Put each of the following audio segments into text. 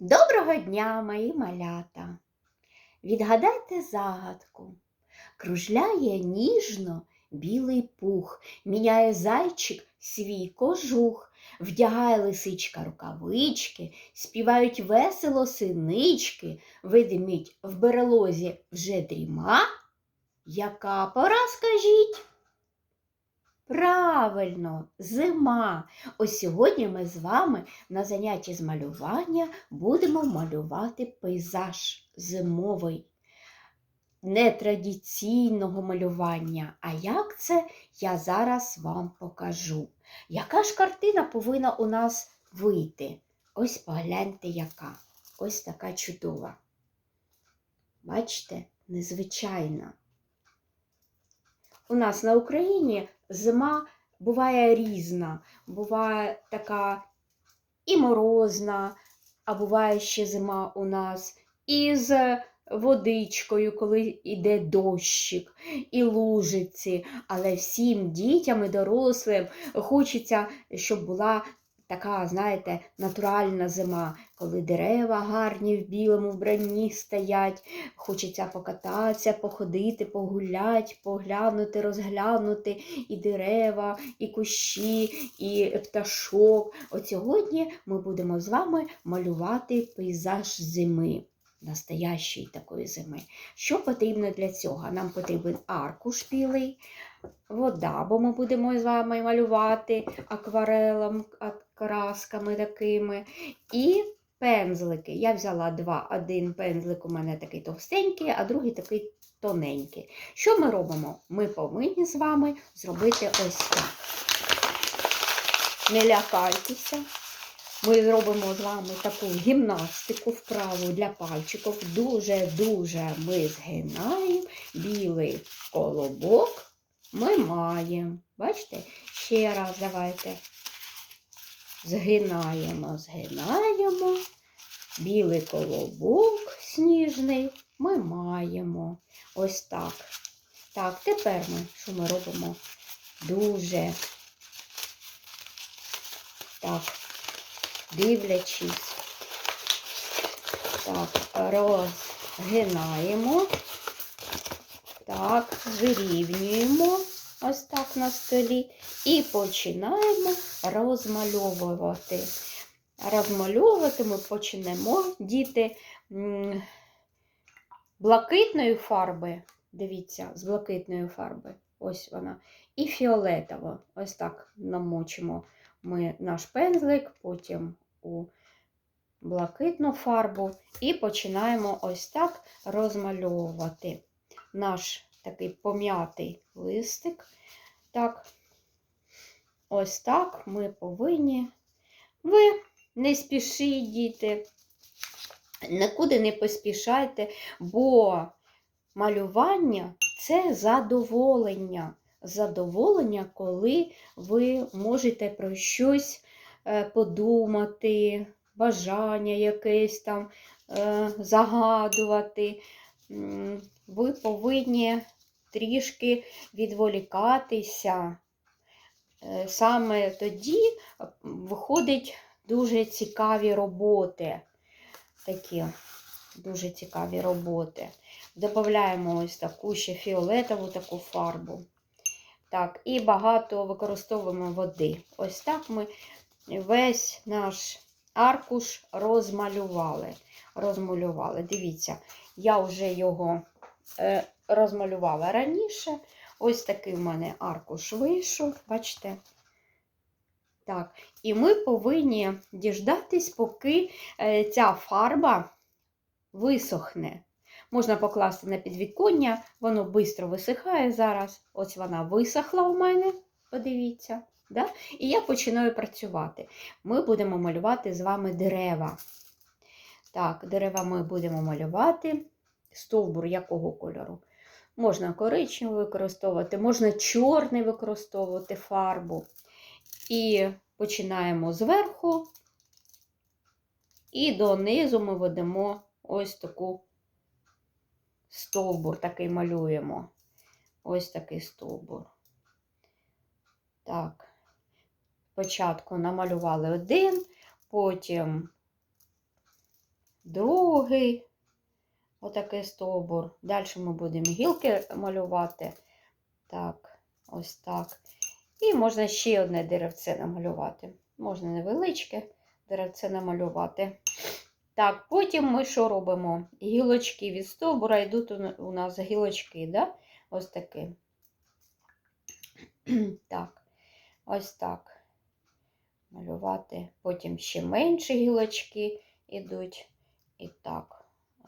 Доброго дня, мої малята! Відгадайте загадку. Кружляє ніжно білий пух, міняє зайчик свій кожух, вдягає лисичка рукавички, співають весело синички, ведмідь в берелозі вже дріма. Яка пора, скажіть? Правильно, зима. Ось сьогодні ми з вами на занятті з малювання будемо малювати пейзаж зимовий, нетрадиційного малювання. А як це я зараз вам покажу. Яка ж картина повинна у нас вийти? Ось погляньте, яка. Ось така чудова. Бачите, незвичайна. У нас на Україні зима буває різна, буває така і морозна, а буває ще зима у нас із водичкою, коли йде дощик, і лужиці. Але всім дітям і дорослим хочеться, щоб була така, знаєте, натуральна зима, коли дерева гарні в білому вбранні стоять. Хочеться покататися, походити, погуляти, поглянути, розглянути і дерева, і кущі, і пташок. От сьогодні ми будемо з вами малювати пейзаж зими. Настоящої такої зими. Що потрібно для цього? Нам потрібен аркуш білий, вода, бо ми будемо з вами малювати акварелом, красками такими. І пензлики. Я взяла два. Один пензлик у мене такий товстенький, а другий такий тоненький. Що ми робимо? Ми повинні з вами зробити ось так. Не лякайтеся. Ми зробимо з вами таку гімнастику вправу для пальчиків. Дуже-дуже ми згинаємо білий колобок. Ми маємо. Бачите? Ще раз давайте. Згинаємо, згинаємо. Білий колобок сніжний ми маємо. Ось так. Так, тепер ми, що ми робимо? Дуже так, дивлячись. Так, розгинаємо. Так, вирівнюємо ось так на столі і починаємо розмальовувати. Розмальовувати ми почнемо, діти, блакитної фарби. Дивіться, з блакитної фарби. Ось вона. І фіолетово. Ось так намочимо ми наш пензлик, потім у блакитну фарбу і починаємо ось так розмальовувати наш такий пом'ятий листик. Так, ось так ми повинні. Ви не спішіть, діти, нікуди не поспішайте, бо малювання це задоволення. Задоволення, коли ви можете про щось е, подумати, бажання якесь там е, загадувати. Ви повинні трішки відволікатися. Е, Саме тоді виходять дуже цікаві роботи. Такі дуже цікаві роботи. Додаємо ось таку ще фіолетову таку фарбу. Так, і багато використовуємо води. Ось так ми весь наш аркуш розмалювали. розмалювали. Дивіться, я вже його розмалювала раніше. Ось такий в мене аркуш вийшов, бачите? Так, і ми повинні діждатись, поки е, ця фарба висохне. Можна покласти на підвіконня, воно швидко висихає зараз. Ось вона висохла у мене, подивіться. Да? І я починаю працювати. Ми будемо малювати з вами дерева. Так, дерева ми будемо малювати. Стовбур якого кольору? Можна коричневий використовувати, можна чорний використовувати фарбу. І починаємо зверху, і донизу ми ведемо ось таку стовбур, такий малюємо. Ось такий стовбур. Так, спочатку намалювали один, потім другий отакий стовбур. Далі ми будемо гілки малювати. Так, ось так. І можна ще одне деревце намалювати. Можна невеличке деревце намалювати. Так, потім ми що робимо? Гілочки від стовбура йдуть у- нас гілочки, да? ось такі. Так, ось так. Малювати. Потім ще менші гілочки йдуть. І так,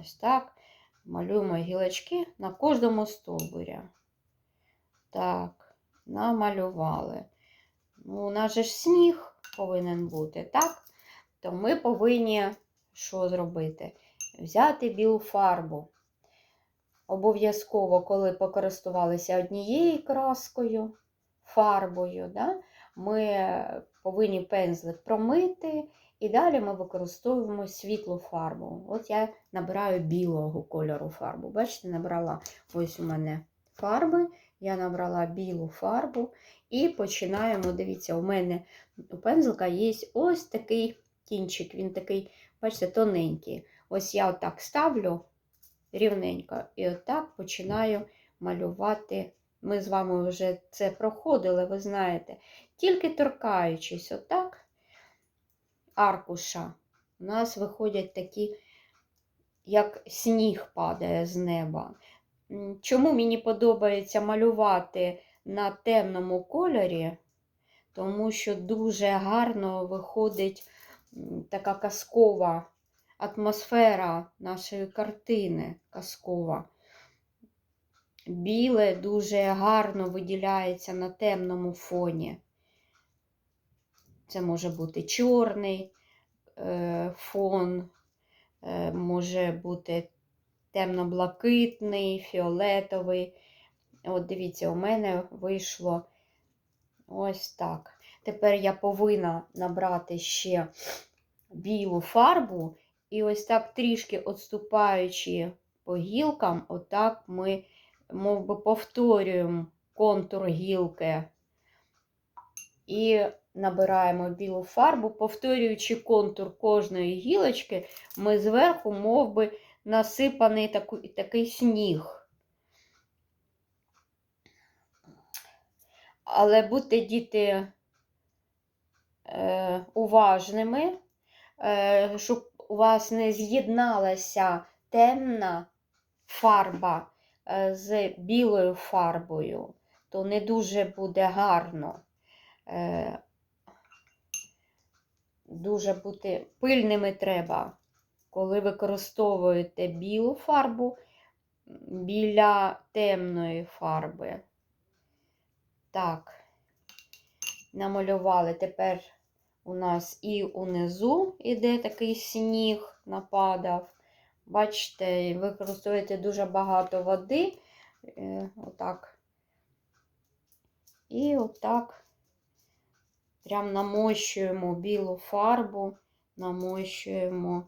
ось так. Малюємо гілочки на кожному стовбурі. Так, намалювали. Ну, у нас же ж сніг повинен бути, так? То ми повинні що зробити? Взяти білу фарбу. Обов'язково, коли покористувалися однією краскою, фарбою, да, ми повинні пензлик промити, і далі ми використовуємо світлу фарбу. От я набираю білого кольору фарбу. Бачите, набрала ось у мене фарби, я набрала білу фарбу і починаємо. Дивіться, у мене у пензлика є ось такий кінчик, він такий, бачите, тоненький. Ось я отак ставлю рівненько і отак починаю малювати. Ми з вами вже це проходили, ви знаєте. Тільки торкаючись отак аркуша, у нас виходять такі, як сніг падає з неба. Чому мені подобається малювати на темному кольорі? Тому що дуже гарно виходить така казкова атмосфера нашої картини казкова. Біле дуже гарно виділяється на темному фоні. Це може бути чорний е, фон, е, може бути темно-блакитний, фіолетовий. От дивіться, у мене вийшло ось так. Тепер я повинна набрати ще білу фарбу, і ось так трішки відступаючи по гілкам, отак ми мов би, повторюємо контур гілки і набираємо білу фарбу, повторюючи контур кожної гілочки, ми зверху мов би, насипаний таку, такий сніг. Але будьте діти е, уважними, е, щоб у вас не з'єдналася темна фарба з білою фарбою, то не дуже буде гарно. Е, Дуже бути пильними треба, коли використовуєте білу фарбу біля темної фарби. Так, намалювали. Тепер у нас і унизу іде такий сніг нападав. Бачите, використовуєте дуже багато води. Е, отак. І отак прям намощуємо білу фарбу, намощуємо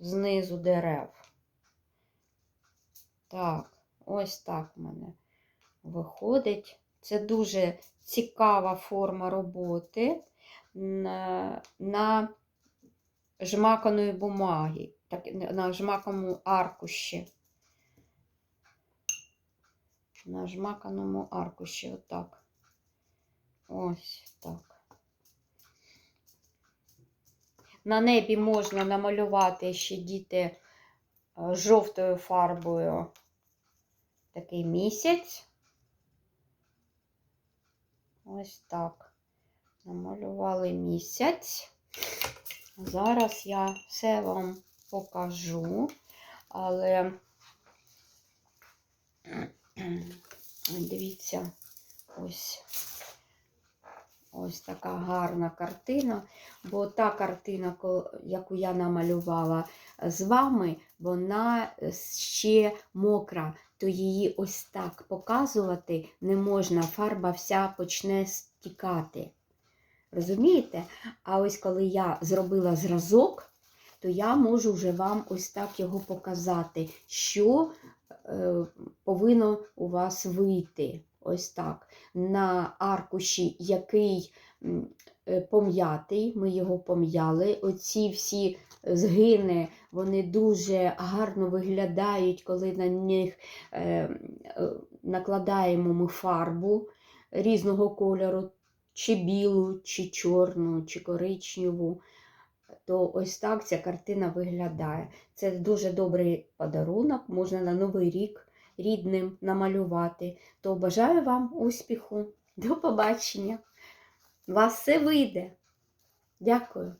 знизу дерев. Так, ось так в мене виходить. Це дуже цікава форма роботи на, на жмаканої бумаги, так, на жмаканому аркуші. На жмаканому аркуші, отак. Ось так. На небі можна намалювати ще діти е, жовтою фарбою такий місяць. Ось так. Намалювали місяць. Зараз я все вам покажу, але дивіться, ось ось така гарна картина. Бо та картина, яку я намалювала з вами, вона ще мокра, то її ось так показувати не можна. Фарба вся почне стікати. Розумієте? А ось коли я зробила зразок, то я можу вже вам ось так його показати, що е, повинно у вас вийти. Ось так. На аркуші, який е, пом'ятий, ми його пом'яли. Оці всі згини, вони дуже гарно виглядають, коли на них е, е, накладаємо ми фарбу різного кольору, чи білу, чи чорну, чи коричневу. То ось так ця картина виглядає. Це дуже добрий подарунок, можна на Новий рік рідним намалювати. То бажаю вам успіху. До побачення! Вас все вийде. Дякую.